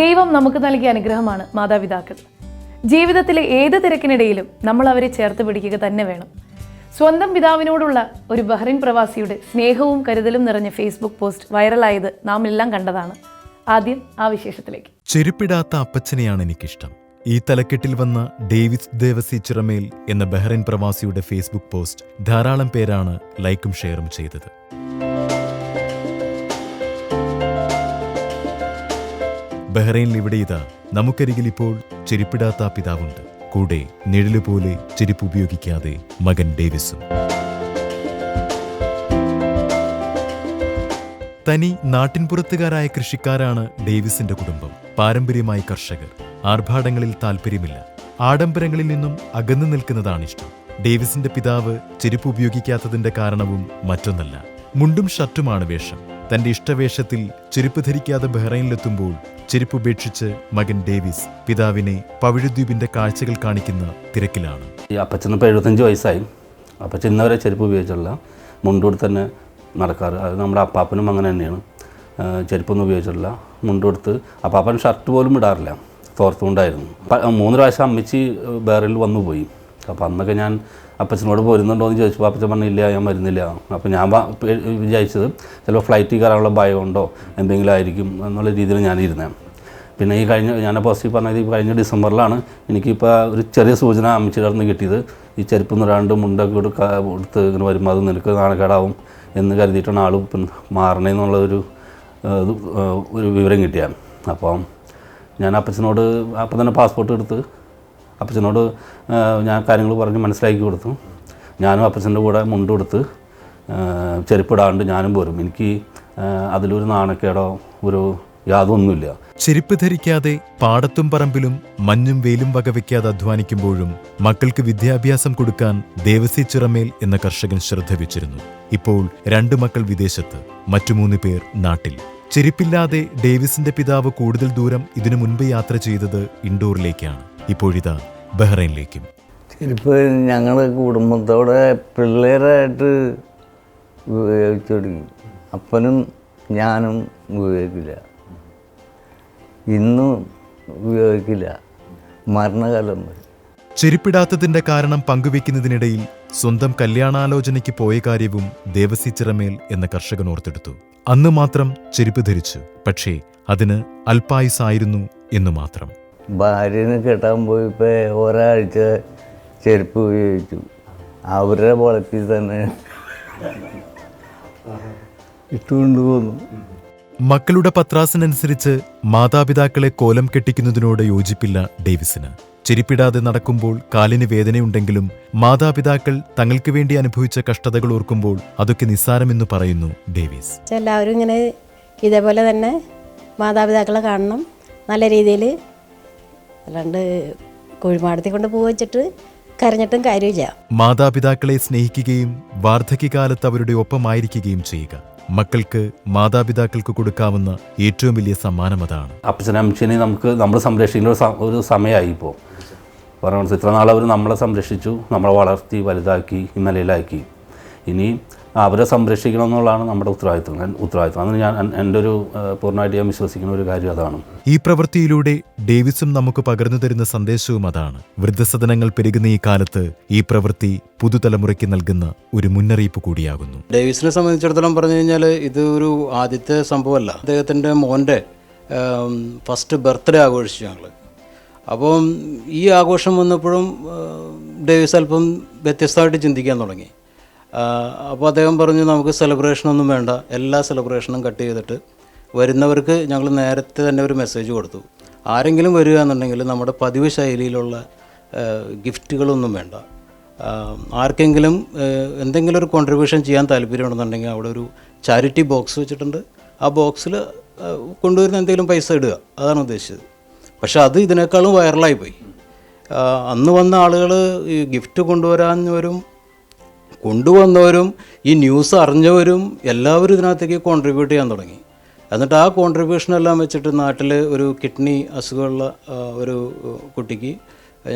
ദൈവം നമുക്ക് നൽകിയ അനുഗ്രഹമാണ് മാതാപിതാക്കൾ. ജീവിതത്തിലെ ഏത് തിരക്കിനിടയിലും നമ്മൾ അവരെ ചേർത്ത് പിടിക്കുക തന്നെ വേണം. സ്വന്തം പിതാവിനോടുള്ള ഒരു ബഹ്റിൻ പ്രവാസിയുടെ സ്നേഹവും കരുതലും നിറഞ്ഞ ഫേസ്ബുക്ക് പോസ്റ്റ് വൈറലായത് നാം എല്ലാം കണ്ടതാണ്. ആദ്യം ആ വിശേഷത്തിലേക്ക്. ചെരുപ്പിടാത്ത അപ്പച്ചനെയാണ് എനിക്കിഷ്ടം. ഈ തലക്കെട്ടിൽ വന്ന ഡേവിസ് ദേവസി ചിറമേൽ എന്ന ബഹ്റൈൻ പ്രവാസിയുടെ ഫേസ്ബുക്ക് പോസ്റ്റ് ധാരാളം പേരാണ് ലൈക്കും ഷെയറും ചെയ്തത്. ബഹ്റൈനിൽ ഇവിടെ ഇതാ. നമുക്കരികിൽ ഇപ്പോൾ ചെരുപ്പിടാത്ത പിതാവുണ്ട്. കൂടെ നിഴലുപോലെ ചെരുപ്പ് ഉപയോഗിക്കാതെ മകൻ ഡേവിസും. തനി നാട്ടിൻപുറത്തുകാരായ കൃഷിക്കാരാണ് ഡേവിസിന്റെ കുടുംബം. പാരമ്പര്യമായി കർഷകർ. ആർഭാടങ്ങളിൽ താല്പര്യമില്ല ആഡംബരങ്ങളിൽ നിന്നും അകന്നു നിൽക്കുന്നതാണ് ഇഷ്ടം ഡേവിസിന്റെ പിതാവ് ചെരുപ്പ് ഉപയോഗിക്കാത്തതിന്റെ കാരണവും മറ്റൊന്നല്ല. മുണ്ടും ഷർട്ടുമാണ് വേഷം. തന്റെ ഇഷ്ടവേഷത്തിൽ ചെരുപ്പ് ധരിക്കാതെ ബഹ്റൈനിലെത്തുമ്പോൾ ചെരുപ്പ് ഉപേക്ഷിച്ച് മകൻ ഡേവിസ് പിതാവിനെ പവിഴുദ്വീപിന്റെ കാഴ്ചകൾ കാണിക്കുന്ന തിരക്കിലാണ്. ഈ അപ്പച്ചന് എഴുപത്തഞ്ച് വയസ്സായി. അപ്പച്ചൻ ഇന്നവരെ ചെരുപ്പ് ഉപയോഗിച്ചുള്ള മുണ്ടൂടി തന്നെ നടക്കാറ്. അത് നമ്മുടെ അപ്പാപ്പനും അങ്ങനെ തന്നെയാണ്. ചെരുപ്പൊന്നും ഉപയോഗിച്ചിട്ടില്ല. മുണ്ടെടുത്ത് അപ്പാപ്പൻ ഷർട്ട് പോലും ഇടാറില്ല. തോർത്തുകൊണ്ടായിരുന്നു. മൂന്ന് പ്രാവശ്യം അമ്മച്ചി ബേറിൽ വന്നു പോയി. അപ്പോൾ അന്നൊക്കെ ഞാൻ അപ്പച്ചനോട് പോരുന്നുണ്ടോ എന്ന് ചോദിച്ചപ്പോൾ അപ്പച്ചൻ പറഞ്ഞില്ല ഞാൻ വരുന്നില്ല. അപ്പോൾ ഞാൻ വിചാരിച്ചത് ചിലപ്പോൾ ഫ്ലൈറ്റിൽ കയറാനുള്ള ഭയം ഉണ്ടോ എന്തെങ്കിലും ആയിരിക്കും എന്നുള്ള രീതിയിൽ ഞാനിരുന്നേ പിന്നെ ഈ കഴിഞ്ഞ ഞാൻ പോസിറ്റീവ് പറഞ്ഞത് ഈ കഴിഞ്ഞ ഡിസംബറിലാണ് എനിക്കിപ്പോൾ ഒരു ചെറിയ സൂചന അമ്മച്ചിയുടെ കിട്ടിയത്. ഈ ചെരുപ്പ് നിറാണ്ട് മുണ്ടൊക്കെ കൊടുക്ക എടുത്ത് ഇങ്ങനെ വരുമ്പോൾ അത് നിനക്ക് നാണക്കേടാവും എന്ന് കരുതിയിട്ടാണ് ആൾ ഇപ്പം മാറണേന്നുള്ള ഒരു വിവരം കിട്ടിയാണ് അപ്പം ഞാൻ അപ്പച്ചനോട് അപ്പം തന്നെ പാസ്പോർട്ട് എടുത്ത് അപ്പച്ചനോട് ഞാൻ കാര്യങ്ങൾ പറഞ്ഞ് മനസ്സിലാക്കി കൊടുത്തു. ഞാനും അപ്പച്ചന്റെ കൂടെ മുണ്ട് കൊടുത്ത് ചെരുപ്പിടാണ്ട് ഞാനും പോരും. എനിക്ക് അതിലൊരു നാണക്കേടോ ഒരു യാതൊന്നുമില്ല. ചെരുപ്പ് ധരിക്കാതെ പാടത്തും പറമ്പിലും മഞ്ഞും വെയിലും വകവയ്ക്കാതെ അധ്വാനിക്കുമ്പോഴും മക്കൾക്ക് വിദ്യാഭ്യാസം കൊടുക്കാൻ ദേവസി ചിറമേൽ എന്ന കർഷകൻ ശ്രദ്ധ വെച്ചിരുന്നു. ഇപ്പോൾ രണ്ട് മക്കൾ വിദേശത്ത് മറ്റു മൂന്ന് പേർ നാട്ടിൽ. ചെരുപ്പില്ലാതെ ഡേവിസിന്റെ പിതാവ് കൂടുതൽ ദൂരം ഇതിനു മുൻപ് യാത്ര ചെയ്തത് ഇൻഡോറിലേക്കാണ്. ഇപ്പോഴിതാ ബഹ്റൈനിലേക്കും. ചെരുപ്പ് ഞങ്ങൾ കുടുംബത്തോടെ പിള്ളേരായിട്ട് ഉപയോഗിച്ചു തുടങ്ങി. അപ്പനും ഞാനും ഉപയോഗിക്കില്ല ഇന്നും ഉപയോഗിക്കില്ല മരണകാലം വരെ. ചെരുപ്പിടാത്തതിന്റെ കാരണം പങ്കുവെക്കുന്നതിനിടയിൽ സ്വന്തം കല്യാണാലോചനയ്ക്ക് പോയ കാര്യവും ദേവസി ചിറമേൽ എന്ന കർഷകൻ ഓർത്തെടുത്തു. അന്ന് മാത്രം ചെരുപ്പ് ധരിച്ചു. പക്ഷേ അതിന് അൽപായുസായിരുന്നു എന്നു മാത്രം. ഭാര്യനെ കെട്ടാൻ പോയപ്പോൾ ഒരാഴ്ച ചെരുപ്പ് ഉപയോഗിച്ചു. അവരുടെ വളപ്പിൽ തന്നെ ഇട്ടുകൊണ്ട് പോന്നു. മക്കളുടെ പത്രാസിനനുസരിച്ച് മാതാപിതാക്കളെ കോലം കെട്ടിക്കുന്നതിനോട് യോജിപ്പില്ല ഡേവിസിന്. ചിരിപ്പിടാതെ നടക്കുമ്പോൾ കാലിന് വേദനയുണ്ടെങ്കിലും മാതാപിതാക്കൾ തങ്ങൾക്ക് വേണ്ടി അനുഭവിച്ച കഷ്ടതകൾ ഓർക്കുമ്പോൾ അതൊക്കെ നിസ്സാരമെന്ന് പറയുന്നു ഡേവിസ്. എല്ലാവരും ഇങ്ങനെ ഇതേപോലെ തന്നെ മാതാപിതാക്കളെ കാണണം. നല്ല രീതിയിൽ അല്ലാണ്ട് കുഴിമാടത്തിൽ കൊണ്ട് പൂ വെച്ചിട്ട് കരഞ്ഞിട്ടും കാര്യമില്ല. മാതാപിതാക്കളെ സ്നേഹിക്കുകയും വാർദ്ധക്യകാലത്ത് അവരുടെ ഒപ്പമായിരിക്കുകയും ചെയ്യുക. മക്കൾക്ക് മാതാപിതാക്കൾക്ക് കൊടുക്കാവുന്ന ഏറ്റവും വലിയ സമ്മാനം അതാണ്. അപ്പച്ചനെ അമ്മച്ചനെ നമുക്ക് നമ്മൾ സംരക്ഷിക്കുന്ന ഒരു സമയമായി ഇപ്പോൾ. പറഞ്ഞു ഇത്ര നാൾ അവർ നമ്മളെ സംരക്ഷിച്ചു നമ്മളെ വളർത്തി വലുതാക്കി ഈ നിലയിലാക്കി. ഇനി അവരെ സംരക്ഷിക്കണം എന്നുള്ളതാണ് നമ്മുടെ ഉത്തരവാദിത്വം. ഉത്തരവാദിത്വം. അതിന് ഞാൻ എന്റെ ഒരു പൂർണമായിട്ട് ഞാൻ വിശ്വസിക്കുന്ന ഒരു കാര്യം അതാണ്. ഈ പ്രവൃത്തിയിലൂടെ ഡേവിസും നമുക്ക് പകർന്നു തരുന്ന സന്ദേശവും അതാണ്. വൃദ്ധസദനങ്ങൾ പെരുകുന്ന ഈ കാലത്ത് ഈ പ്രവൃത്തി പുതുതലമുറയ്ക്ക് നൽകുന്ന ഒരു മുന്നറിയിപ്പ് കൂടിയാകുന്നു. ഡേവിസിനെ സംബന്ധിച്ചിടത്തോളം പറഞ്ഞു കഴിഞ്ഞാൽ ഇത് ഒരു ആദ്യത്തെ സംഭവമല്ല. അദ്ദേഹത്തിന്റെ മോന്റെ ഫസ്റ്റ് ബർത്ത്ഡേ ആഘോഷിച്ചു ഞങ്ങൾ അപ്പം ഈ ആഘോഷം വന്നപ്പോഴും ഡേവിസ് അല്പം വ്യത്യസ്തമായിട്ട് ചിന്തിക്കാൻ തുടങ്ങി. അപ്പോൾ അദ്ദേഹം പറഞ്ഞു നമുക്ക് സെലിബ്രേഷനൊന്നും വേണ്ട. എല്ലാ സെലിബ്രേഷനും കട്ട് ചെയ്തിട്ട് വരുന്നവർക്ക് ഞങ്ങൾ നേരത്തെ തന്നെ ഒരു മെസ്സേജ് കൊടുത്തു. ആരെങ്കിലും വരിക എന്നുണ്ടെങ്കിൽ നമ്മുടെ പതിവ് ശൈലിയിലുള്ള ഗിഫ്റ്റുകളൊന്നും വേണ്ട. ആർക്കെങ്കിലും എന്തെങ്കിലും ഒരു കോൺട്രിബ്യൂഷൻ ചെയ്യാൻ താല്പര്യമുണ്ടെന്നുണ്ടെങ്കിൽ അവിടെ ഒരു ചാരിറ്റി ബോക്സ് വെച്ചിട്ടുണ്ട്. ആ ബോക്സിൽ കൊണ്ടുവരുന്ന എന്തെങ്കിലും പൈസ ഇടുക. അതാണ് ഉദ്ദേശിച്ചത്. പക്ഷേ അത് ഇതിനേക്കാളും വൈറലായി പോയി. അന്ന് വന്ന ആളുകൾ ഈ ഗിഫ്റ്റ് കൊണ്ടുവരാഞ്ഞവരും കൊണ്ടുവന്നവരും ഈ ന്യൂസ് അറിഞ്ഞവരും എല്ലാവരും ഇതിനകത്തേക്ക് കോൺട്രിബ്യൂട്ട് ചെയ്യാൻ തുടങ്ങി. എന്നിട്ട് ആ കോൺട്രിബ്യൂഷനെല്ലാം വെച്ചിട്ട് നാട്ടിൽ ഒരു കിഡ്നി അസുഖമുള്ള ഒരു കുട്ടിക്ക്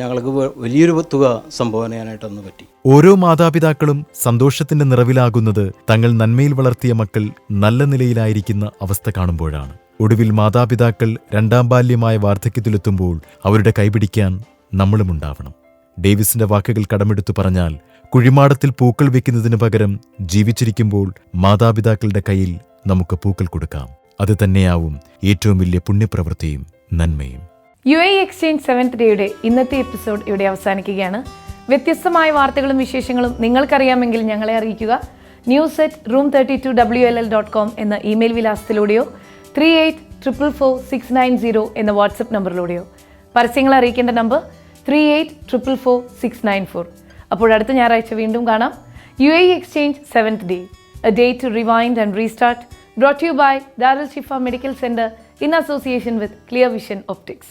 ഞങ്ങൾക്ക് വലിയൊരു തുക സംഭാവന ചെയ്യാനായിട്ട് പറ്റി. ഓരോ മാതാപിതാക്കളും സന്തോഷത്തിന്റെ നിറവിലാകുന്നത് തങ്ങൾ നന്മയിൽ വളർത്തിയ മക്കൾ നല്ല നിലയിലായിരിക്കുന്ന അവസ്ഥ കാണുമ്പോഴാണ്. ഒടുവിൽ മാതാപിതാക്കൾ രണ്ടാം ബാല്യമായ വാർദ്ധക്യത്തിലെത്തുമ്പോൾ അവരുടെ കൈപിടിക്കാൻ നമ്മളുമുണ്ടാവണം. ഡേവിസിന്റെ വാക്കുകൾ കടമെടുത്തു പറഞ്ഞാൽ കുഴിമാടത്തിൽ പൂക്കൾ വെക്കുന്നതിന് പകരം ജീവിച്ചിരിക്കുമ്പോൾ മാതാപിതാക്കളുടെ കയ്യിൽ നമുക്ക് പൂക്കൾ കൊടുക്കാം. അത് തന്നെയാവും ഏറ്റവും വലിയ പുണ്യപ്രവൃത്തിയും നന്മയും. യു എ എക്സ്ചേഞ്ച് സെവൻത് ഡേയുടെ ഇന്നത്തെ എപ്പിസോഡ് ഇവിടെ അവസാനിക്കുകയാണ്. വ്യത്യസ്തമായ വാർത്തകളും വിശേഷങ്ങളും നിങ്ങൾക്കറിയാമെങ്കിൽ ഞങ്ങളെ അറിയിക്കുക. News at room thirty two W L L dot com എന്ന email വിലാസത്തിലൂടെയോ three eight triple four six nine zero എന്ന വാട്സപ്പ് നമ്പറിലൂടെയോ. പരസ്യങ്ങൾ അറിയിക്കേണ്ട number three eight triple four six nine four. അപ്പോൾ അടുത്ത ഞായറാഴ്ച വീണ്ടും കാണാം. U A exchange seventh day a day to rewind and restart brought you by Dar Al Shifa medical center in association with clear vision Optics.